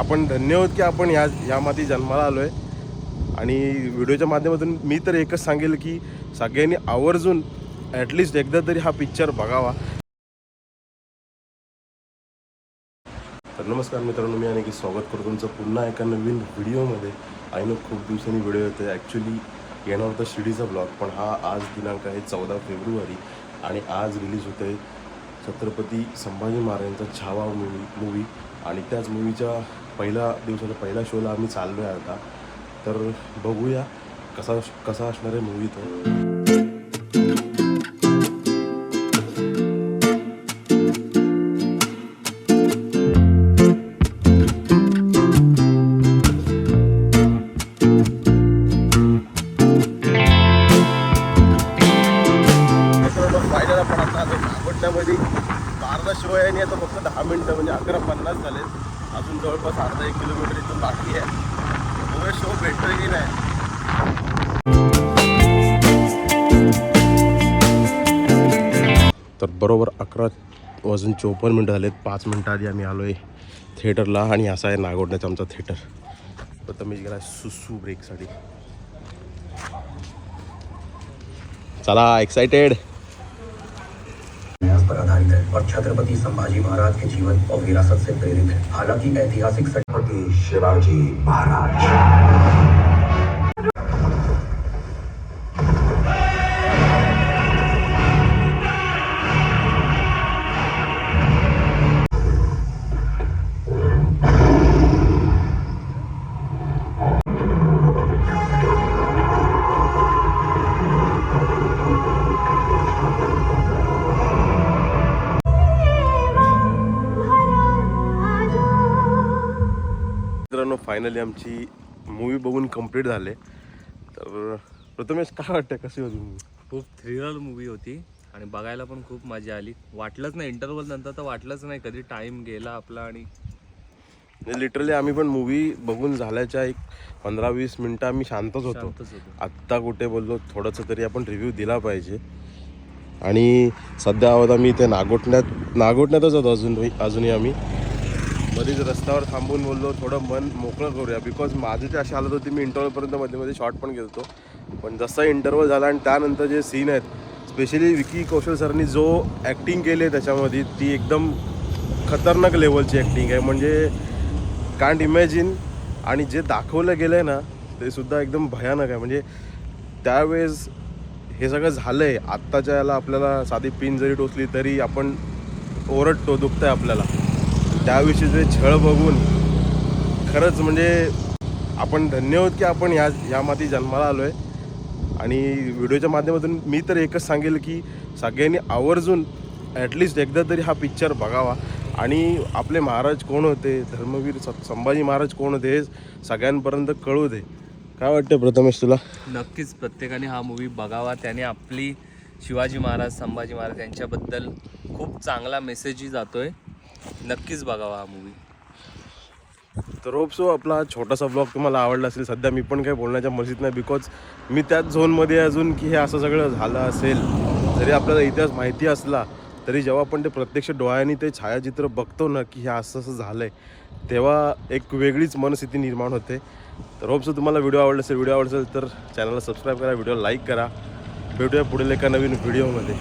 आपण धन्य आहोत की आपण या यामध्ये जन्माला आलो आहे आणि व्हिडिओच्या माध्यमातून मी तर एकच सांगेल की सगळ्यांनी आवर्जून ॲटलिस्ट एकदा तरी हा पिक्चर बघावा. तर नमस्कार मित्रांनो मी आणि स्वागत करतो तुमचं पुन्हा एका नवीन व्हिडिओमध्ये. आणि ना खूप दिवसांनी व्हिडिओ येतो आहे ॲक्च्युली येणार होता शिर्डीचा ब्लॉग पण हा आज दिनांक आहे चौदा फेब्रुवारी आणि आज रिलीज होत आहे छत्रपती संभाजी महाराजांचा छावा मूवी मूवी आणि त्याच मूवीच्या पहिला दिवसाच्या पहिल्या शोला आम्ही चाललो आहे आता. तर बघूया कसा कसा असणार आहे मूवी तर मित्रांनो आपण आता नागोटण्यामध्ये शो आहे आणि आता फक्त दहा मिनटं म्हणजे अकरा पन्नास झालेत. अजून जवळपास अर्धा एक किलोमीटर इथून बाकी आहे. बघूया शो भेटतोय की नाही? तर बरोबर अकरा वाजून चोपन्न मिनटं झालेत. पाच मिनटं आधी आम्ही आलो आहे थिएटरला आणि असा आहे नागोडण्याचा आमचा थिएटर. प्रथमेश गेला सुसू ब्रेकसाठी चला एक्सायटेड है और छत्रपति संभाजी महाराज के जीवन और विरासत से प्रेरित है। हालांकि ऐतिहासिक छत्रपति शिवाजी महाराज। मित्रांनो फायनली आमची मूवी बघून कंप्लीट झाले. तर प्रथमेश काय वाटतं कशी होती मूवी खूप थ्रिलर मूवी होती आणि बघायला पण खूप मजा आली. वाटलंच नाही इंटरवल नंतर तर वाटलंच नाही कधी टाइम गेला आपला आणि लिटरली आम्ही पण मूवी बघून झाल्याच्या एक पंधरा वीस मिनटं आम्ही शांतच होतो. शांतच होतो. आत्ता कुठे बोललो थोडंसं तरी आपण रिव्ह्यू दिला पाहिजे. आणि सध्या आहोत आम्ही इथे नागोटण्यात नागोटण्यातच होतो अजून अजूनही आम्ही. मध्येच रस्त्यावर थांबून बोललो थोडं मन मोकळं करूया. बिकॉज माझी जे अशी हालत होती मी इंटरवलपर्यंत मध्ये मध्ये शॉर्ट पण घेत होतो. पण जसा इंटरवल झाला आणि त्यानंतर जे सीन आहेत स्पेशली विकी कौशल सरांनी जो ॲक्टिंग केली आहे त्याच्यामध्ये ती एकदम खतरनाक लेवलची ॲक्टिंग आहे. म्हणजे कांट इमॅजिन आणि जे दाखवलं गेलं आहे ना ते सुद्धा एकदम भयानक आहे. म्हणजे त्यावेळेस हे सगळं झालं आहे आत्ताच्या याला आपल्याला साधी पिन जरी टोचली तरी आपण ओरडतो दुखतं आहे आपल्याला. त्याविषयीचे छळ बघून खरंच म्हणजे आपण धन्य आहोत की आपण या माती जन्माला आलो आहे आणि व्हिडिओच्या माध्यमातून मी तर एकच सांगेल की सगळ्यांनी आवर्जून ॲटलिस्ट एकदा तरी हा पिक्चर बघावा. आणि आपले महाराज कोण होते? धर्मवीर संभाजी महाराज कोण होते? हे सगळ्यांपर्यंत कळू दे. काय वाटतं प्रथमेश तुला? नक्कीच प्रत्येकाने हा मूवी बघावा. त्याने आपली शिवाजी महाराज संभाजी महाराज यांच्याबद्दल खूप चांगला मेसेजही जातो आहे नक्कीच बघावा हा मूवी तर होप सो आपला छोटासा ब्लॉग तुम्हाला आवडला असेल. सध्या मी पण काही बोलण्याच्या मर्जीत नाही बिकॉज मी त्याच झोनमध्ये अजून की हे असं सगळं झालं असेल. जरी आपल्याला इतिहास माहिती असला तरी जेव्हा आपण ते प्रत्यक्ष डोळ्यांनी ते छायाचित्र बघतो ना की हे असं असं झालं आहे तेव्हा एक वेगळीच मनस्थिती निर्माण होते. तर होपसो तुम्हाला व्हिडिओ आवडला असेल व्हिडिओ आवडला असेल तर चॅनलला सबस्क्राईब करा व्हिडिओ लाईक करा. भेटूया पुढील एका नवीन व्हिडिओमध्ये